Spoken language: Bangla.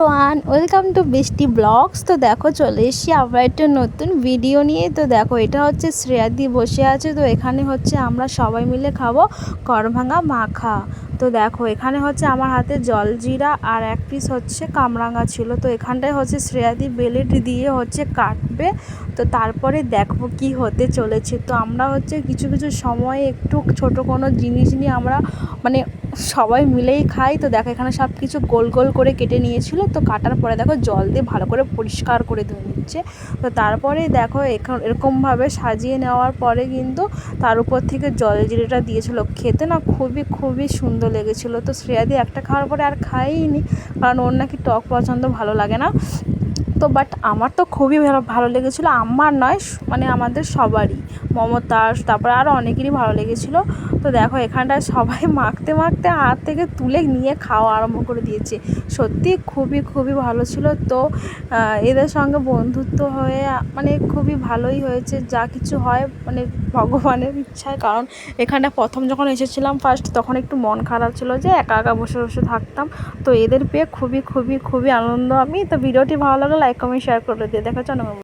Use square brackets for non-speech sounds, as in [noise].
ওয়েলকাম টু বৃষ্টি ব্লগস তো দেখো, চলে এসছি আবার একটা নতুন ভিডিও নিয়ে। তো দেখো, এটা হচ্ছে শ্রেয়াদি বসে আছে। তো এখানে হচ্ছে আমরা সবাই মিলে খাব করভাঙা মাখা। তো দেখো, এখানে হচ্ছে আমার হাতে জলজিরা আর এক পিস হচ্ছে কামরাঙা ছিল। তো এখানটায় হচ্ছে শ্রেয়াদি বেলেট দিয়ে হচ্ছে কাটবে। তো তারপরে দেখব কি হতে চলেছে। তো আমরা হচ্ছে কিছু কিছু সময় একটু ছোট কোনো জিনিস নিয়ে আমরা মানে সবাই মিলেই খাই। তো দেখো এখানে সব কিছু গোল গোল করে কেটে নিয়েছিল। তো কাটার পরে দেখো জল দিয়ে ভালো করে পরিষ্কার করে ধুয়ে নিচ্ছে। তো তারপরে দেখো এখন এরকমভাবে সাজিয়ে নেওয়ার পরে কিন্তু তার উপর থেকে জল জিরেটা দিয়েছিল খেতে। না খুবই খুবই সুন্দর লেগেছিলো। তো শ্রেয়াদি একটা খাওয়ার পরে আর খাইনি, কারণ ওর নাকি টক পছন্দ ভালো লাগে না। তো বাট আমার তো খুবই ভালো লেগেছিলো। আমার নয় মানে আমাদের সবারই। মমতার, তারপরে আরও অনেকেরই ভালো লেগেছিলো। তো দেখো এখানটায় সবাই [laughs] মাখতে মাখতে হাত থেকে তুলে নিয়ে খাওয়া আরম্ভ করে দিয়েছে। সত্যি খুবই খুবই ভালো ছিল। তো এদের সঙ্গে বন্ধুত্ব হয়ে মানে খুবই ভালোই হয়েছে। যা কিছু হয় মানে ভগবানের ইচ্ছায়। কারণ এখানে প্রথম যখন এসেছিলাম ফার্স্ট তখন একটু মন খারাপ ছিল যে একা একা বসে বসে থাকতাম। তো এদের পেয়ে খুবই খুবই খুবই আনন্দ আমি। তো ভিডিওটি ভালো লাগলে লাইক কমেন্ট শেয়ার করে দিয়ে দেখা চলো